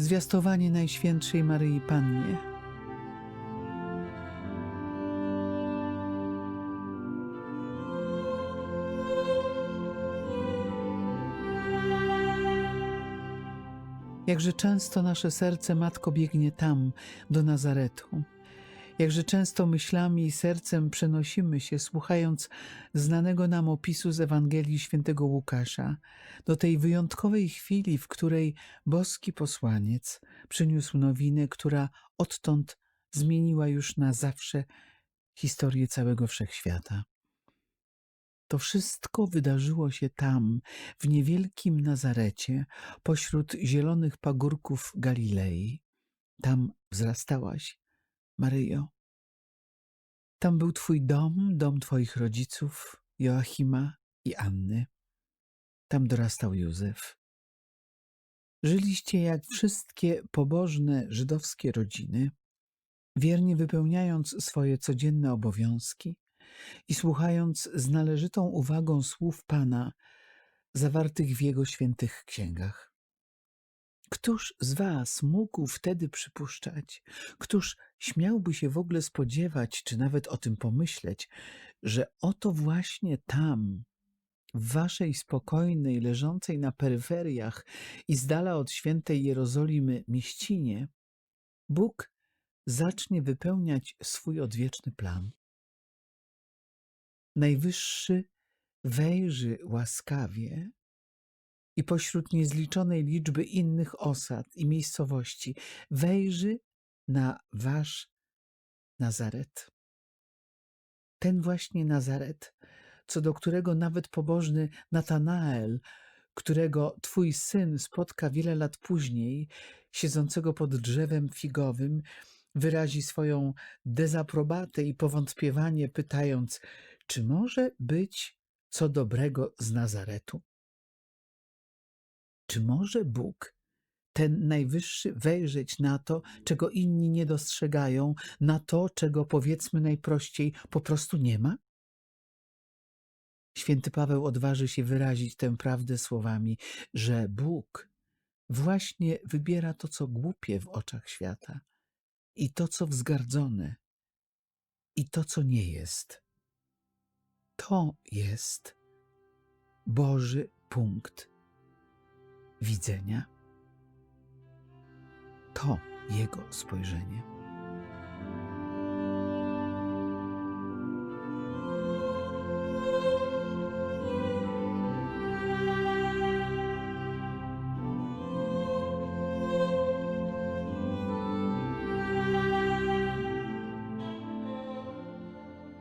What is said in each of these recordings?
Zwiastowanie Najświętszej Maryi Pannie. Jakże często nasze serce, Matko, biegnie tam, do Nazaretu. Jakże często myślami i sercem przenosimy się, słuchając znanego nam opisu z Ewangelii świętego Łukasza, do tej wyjątkowej chwili, w której boski posłaniec przyniósł nowinę, która odtąd zmieniła już na zawsze historię całego wszechświata. To wszystko wydarzyło się tam, w niewielkim Nazarecie, pośród zielonych pagórków Galilei. Tam wzrastałaś, Maryjo. Tam był Twój dom, dom Twoich rodziców, Joachima i Anny. Tam dorastał Józef. Żyliście jak wszystkie pobożne żydowskie rodziny, wiernie wypełniając swoje codzienne obowiązki i słuchając z należytą uwagą słów Pana zawartych w Jego świętych księgach. Któż z was mógł wtedy przypuszczać, któż śmiałby się w ogóle spodziewać, czy nawet o tym pomyśleć, że oto właśnie tam, w waszej spokojnej, leżącej na peryferiach i z dala od świętej Jerozolimy mieścinie, Bóg zacznie wypełniać swój odwieczny plan. Najwyższy wejrzy łaskawie i pośród niezliczonej liczby innych osad i miejscowości wejrzy na wasz Nazaret. Ten właśnie Nazaret, co do którego nawet pobożny Natanael, którego twój syn spotka wiele lat później, siedzącego pod drzewem figowym, wyrazi swoją dezaprobatę i powątpiewanie, pytając, czy może być co dobrego z Nazaretu? Czy może Bóg, ten najwyższy, wejrzeć na to, czego inni nie dostrzegają, na to, czego powiedzmy najprościej po prostu nie ma? Święty Paweł odważy się wyrazić tę prawdę słowami, że Bóg właśnie wybiera to, co głupie w oczach świata, i to, co wzgardzone, i to, co nie jest. To jest Boży punkt widzenia. To Jego spojrzenie.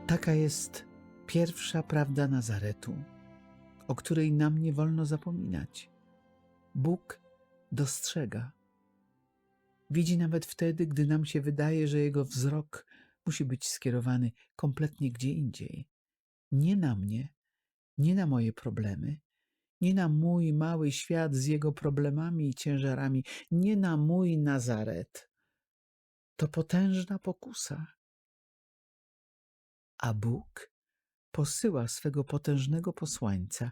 Taka jest pierwsza prawda Nazaretu, o której nam nie wolno zapominać. Bóg dostrzega. Widzi nawet wtedy, gdy nam się wydaje, że jego wzrok musi być skierowany kompletnie gdzie indziej. Nie na mnie, nie na moje problemy, nie na mój mały świat z jego problemami i ciężarami, nie na mój Nazaret. To potężna pokusa. A Bóg posyła swego potężnego posłańca,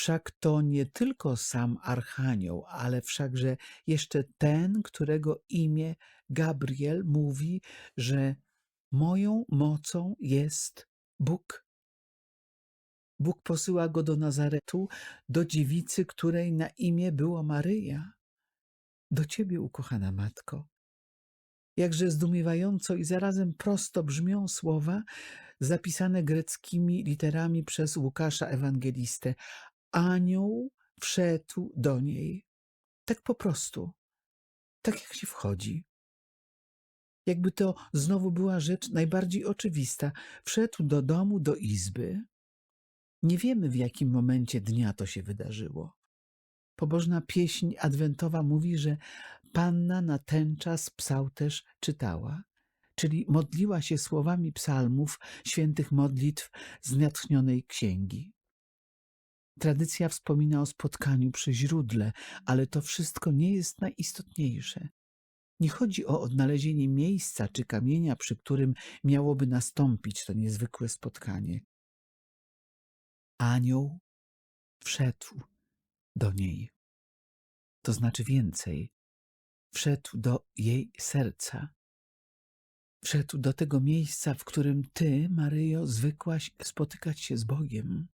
Wszak to nie tylko sam Archanioł, ale wszakże jeszcze ten, którego imię Gabriel mówi, że moją mocą jest Bóg. Bóg posyła go do Nazaretu, do dziewicy, której na imię było Maryja. Do ciebie, ukochana matko. Jakże zdumiewająco i zarazem prosto brzmią słowa zapisane greckimi literami przez Łukasza Ewangelistę anioł wszedł do niej. Tak po prostu. Tak jak się wchodzi. Jakby to znowu była rzecz najbardziej oczywista. Wszedł do domu, do izby. Nie wiemy, w jakim momencie dnia to się wydarzyło. Pobożna pieśń adwentowa mówi, że panna na ten czas psałterz czytała, czyli modliła się słowami psalmów, świętych modlitw z natchnionej księgi. Tradycja wspomina o spotkaniu przy źródle, ale to wszystko nie jest najistotniejsze. Nie chodzi o odnalezienie miejsca czy kamienia, przy którym miałoby nastąpić to niezwykłe spotkanie. Anioł wszedł do niej. To znaczy więcej. wszedł do jej serca. Wszedł do tego miejsca, w którym ty, Maryjo, zwykłaś spotykać się z Bogiem.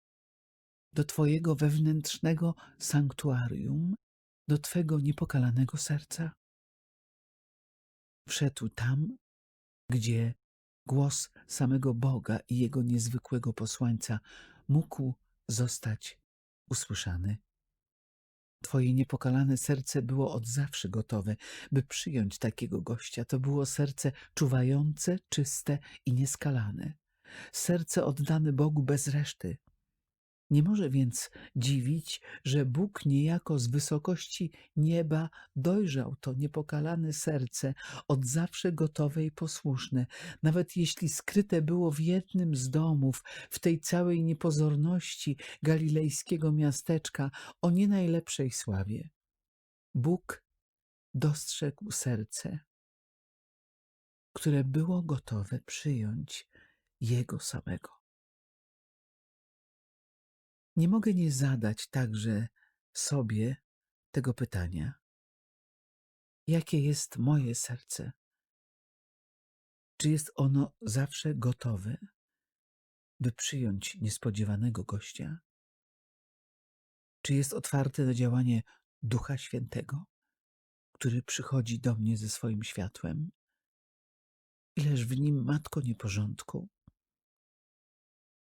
Do twojego wewnętrznego sanktuarium, do twego niepokalanego serca. Wszedł tam, gdzie głos samego Boga i jego niezwykłego posłańca mógł zostać usłyszany. Twoje niepokalane serce było od zawsze gotowe, by przyjąć takiego gościa. To było serce czuwające, czyste i nieskalane. Serce oddane Bogu bez reszty. Nie może więc dziwić, że Bóg niejako z wysokości nieba dojrzał to niepokalane serce, od zawsze gotowe i posłuszne, nawet jeśli skryte było w jednym z domów, w tej całej niepozorności galilejskiego miasteczka o nie najlepszej sławie. Bóg dostrzegł serce, które było gotowe przyjąć Jego samego. Nie mogę nie zadać także sobie tego pytania: jakie jest moje serce? Czy jest ono zawsze gotowe, by przyjąć niespodziewanego gościa? Czy jest otwarte na działanie Ducha Świętego, który przychodzi do mnie ze swoim światłem? Ileż w nim, matko, nieporządku?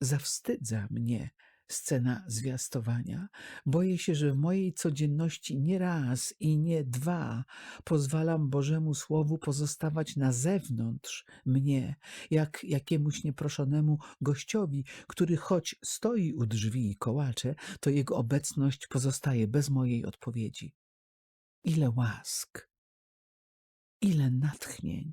Zawstydza mnie scena zwiastowania. Boję się, że w mojej codzienności nie raz i nie dwa pozwalam Bożemu Słowu pozostawać na zewnątrz mnie, jak jakiemuś nieproszonemu gościowi, który choć stoi u drzwi i kołacze, to jego obecność pozostaje bez mojej odpowiedzi. Ile łask, ile natchnień,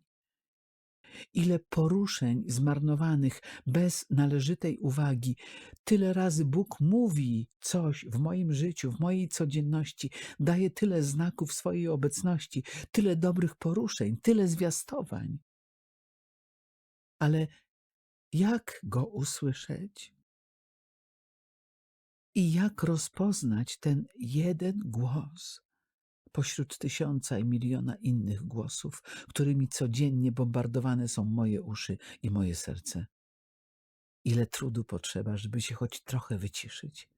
ile poruszeń zmarnowanych bez należytej uwagi. Tyle razy Bóg mówi coś w moim życiu, w mojej codzienności, daje tyle znaków swojej obecności, tyle dobrych poruszeń, tyle zwiastowań. Ale jak go usłyszeć? I jak rozpoznać ten jeden głos? Pośród tysiąca i miliona innych głosów, którymi codziennie bombardowane są moje uszy i moje serce. Ile trudu potrzeba, żeby się choć trochę wyciszyć.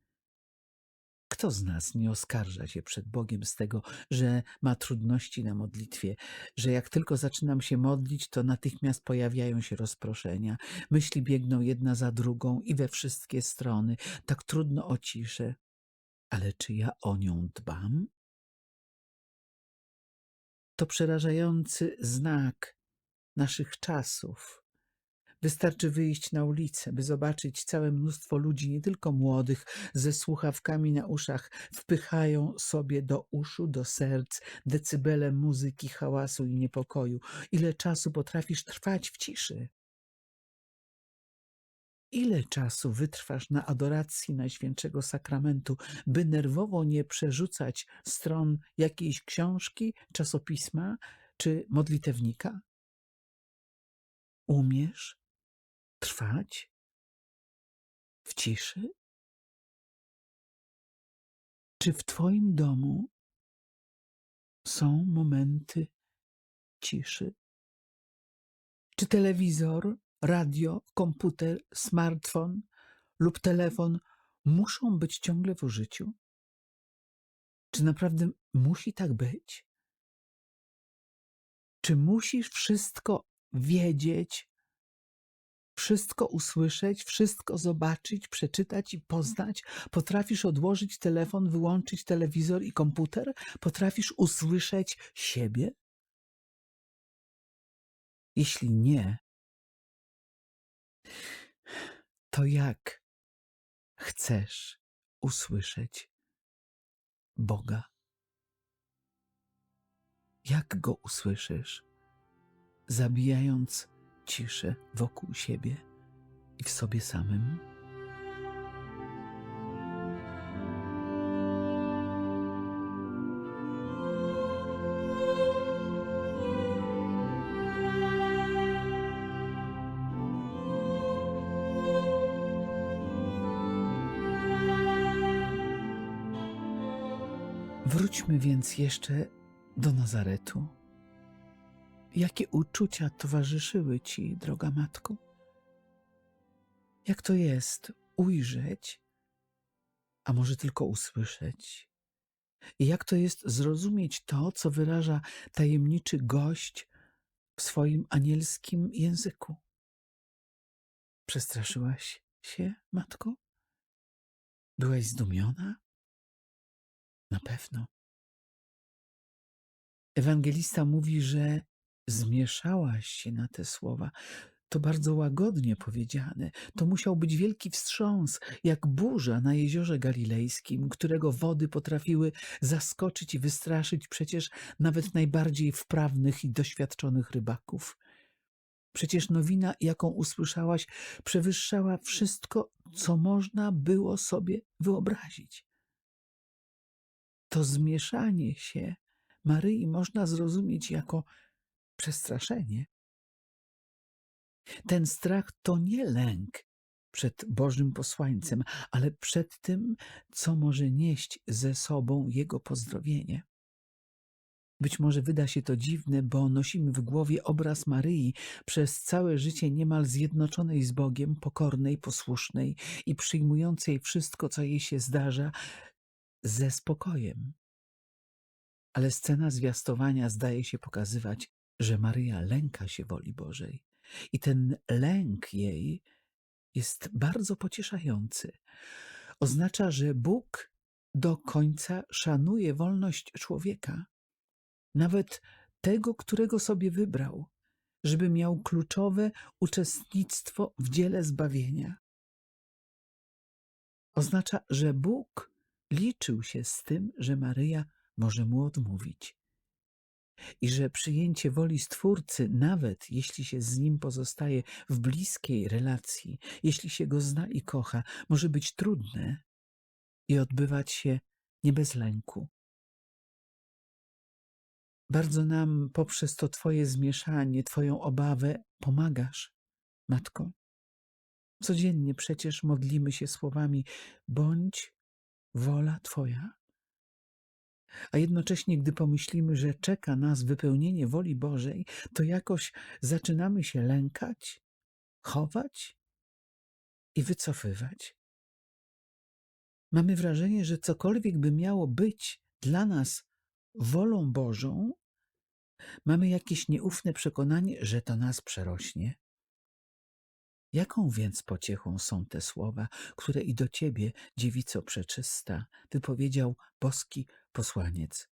Kto z nas nie oskarża się przed Bogiem z tego, że ma trudności na modlitwie, że jak tylko zaczynam się modlić, to natychmiast pojawiają się rozproszenia, myśli biegną jedna za drugą i we wszystkie strony, tak trudno o ciszę. Ale czy ja o nią dbam? To przerażający znak naszych czasów. Wystarczy wyjść na ulicę, by zobaczyć całe mnóstwo ludzi, nie tylko młodych, ze słuchawkami na uszach, wpychają sobie do uszu, do serc decybele muzyki, hałasu i niepokoju. Ile czasu potrafisz trwać w ciszy? Ile czasu wytrwasz na adoracji Najświętszego Sakramentu, by nerwowo nie przerzucać stron jakiejś książki, czasopisma czy modlitewnika? Umiesz trwać w ciszy? Czy w Twoim domu są momenty ciszy? Czy telewizor radio, komputer, smartfon lub telefon muszą być ciągle w użyciu? Czy naprawdę musi tak być? Czy musisz wszystko wiedzieć, wszystko usłyszeć, wszystko zobaczyć, przeczytać i poznać? Potrafisz odłożyć telefon, wyłączyć telewizor i komputer? Potrafisz usłyszeć siebie? Jeśli nie, to jak chcesz usłyszeć Boga? Jak go usłyszysz, zabijając ciszę wokół siebie i w sobie samym? Wróćmy więc jeszcze do Nazaretu. Jakie uczucia towarzyszyły ci, droga matko? Jak to jest ujrzeć, a może tylko usłyszeć? I jak to jest zrozumieć to, co wyraża tajemniczy gość w swoim anielskim języku? Przestraszyłaś się, matko? Byłaś zdumiona? Na pewno. Ewangelista mówi, że zmieszałaś się na te słowa. To bardzo łagodnie powiedziane. To musiał być wielki wstrząs, jak burza na jeziorze galilejskim, którego wody potrafiły zaskoczyć i wystraszyć przecież nawet najbardziej wprawnych i doświadczonych rybaków. Przecież nowina, jaką usłyszałaś, przewyższała wszystko, co można było sobie wyobrazić. To zmieszanie się Maryi można zrozumieć jako przestraszenie. Ten strach to nie lęk przed Bożym posłańcem, ale przed tym, co może nieść ze sobą jego pozdrowienie. Być może wyda się to dziwne, bo nosimy w głowie obraz Maryi przez całe życie niemal zjednoczonej z Bogiem, pokornej, posłusznej i przyjmującej wszystko, co jej się zdarza, ze spokojem. Ale scena zwiastowania zdaje się pokazywać, że Maryja lęka się woli Bożej. I ten lęk jej jest bardzo pocieszający. Oznacza, że Bóg do końca szanuje wolność człowieka, nawet tego, którego sobie wybrał, żeby miał kluczowe uczestnictwo w dziele zbawienia. Oznacza, że Bóg liczył się z tym, że Maryja może mu odmówić i że przyjęcie woli Stwórcy, nawet jeśli się z nim pozostaje w bliskiej relacji, jeśli się go zna i kocha, może być trudne i odbywać się nie bez lęku. Bardzo nam poprzez to Twoje zmieszanie, Twoją obawę pomagasz, Matko. Codziennie przecież modlimy się słowami: bądź wola Twoja. A jednocześnie, gdy pomyślimy, że czeka nas wypełnienie woli Bożej, to jakoś zaczynamy się lękać, chować i wycofywać. Mamy wrażenie, że cokolwiek by miało być dla nas wolą Bożą, mamy jakieś nieufne przekonanie, że to nas przerośnie. Jaką więc pociechą są te słowa, które i do ciebie, dziewico przeczysta, wypowiedział boski posłaniec?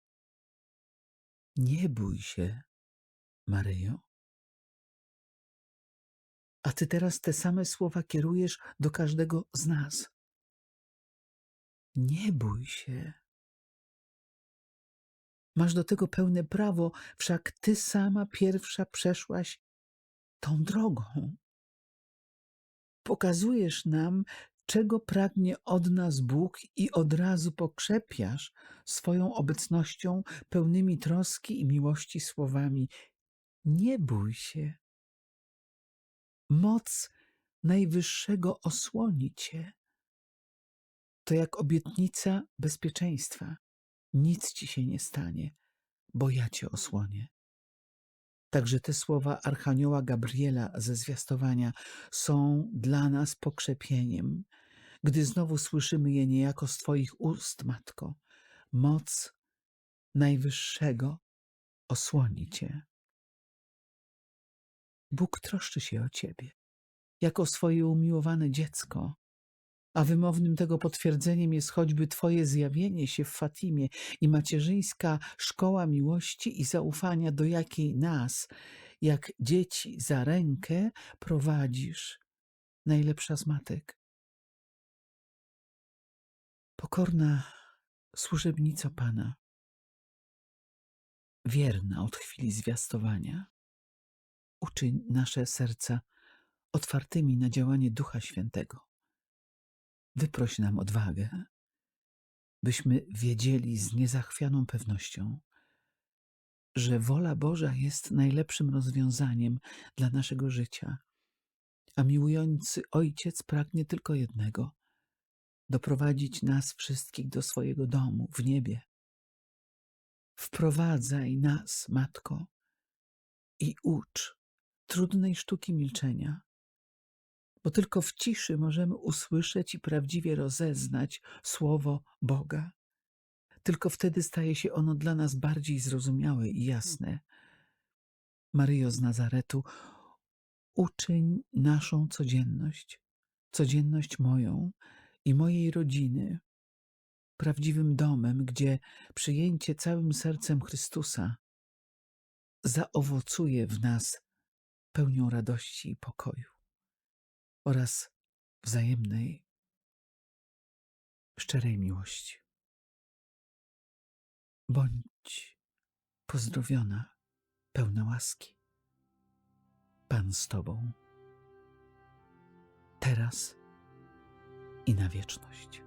Nie bój się, Maryjo. A ty teraz te same słowa kierujesz do każdego z nas. Nie bój się. Masz do tego pełne prawo, wszak ty sama pierwsza przeszłaś tą drogą pokazujesz nam, czego pragnie od nas Bóg i od razu pokrzepiasz swoją obecnością pełnymi troski i miłości słowami. Nie bój się. Moc Najwyższego osłoni cię. To jak obietnica bezpieczeństwa. Nic ci się nie stanie, bo ja cię osłonię. Także te słowa Archanioła Gabriela ze zwiastowania są dla nas pokrzepieniem, gdy znowu słyszymy je niejako z Twoich ust, Matko. Moc Najwyższego osłoni Cię. Bóg troszczy się o Ciebie, jako swoje umiłowane dziecko a wymownym tego potwierdzeniem jest choćby Twoje zjawienie się w Fatimie i macierzyńska szkoła miłości i zaufania, do jakiej nas, jak dzieci, za rękę prowadzisz, najlepsza z matek. Pokorna służebnica Pana, wierna od chwili zwiastowania, uczyń nasze serca otwartymi na działanie Ducha Świętego Wyproś nam odwagę, byśmy wiedzieli z niezachwianą pewnością, że wola Boża jest najlepszym rozwiązaniem dla naszego życia, a miłujący Ojciec pragnie tylko jednego doprowadzić nas wszystkich do swojego domu w niebie, Wprowadzaj nas, Matko, i ucz trudnej sztuki milczenia, bo tylko w ciszy możemy usłyszeć i prawdziwie rozeznać słowo Boga. Tylko wtedy staje się ono dla nas bardziej zrozumiałe i jasne. Maryjo z Nazaretu, uczyń naszą codzienność, codzienność moją i mojej rodziny, prawdziwym domem, gdzie przyjęcie całym sercem Chrystusa zaowocuje w nas pełnią radości i pokoju oraz wzajemnej, szczerej miłości. Bądź pozdrowiona, pełna łaski. Pan z Tobą, teraz i na wieczność.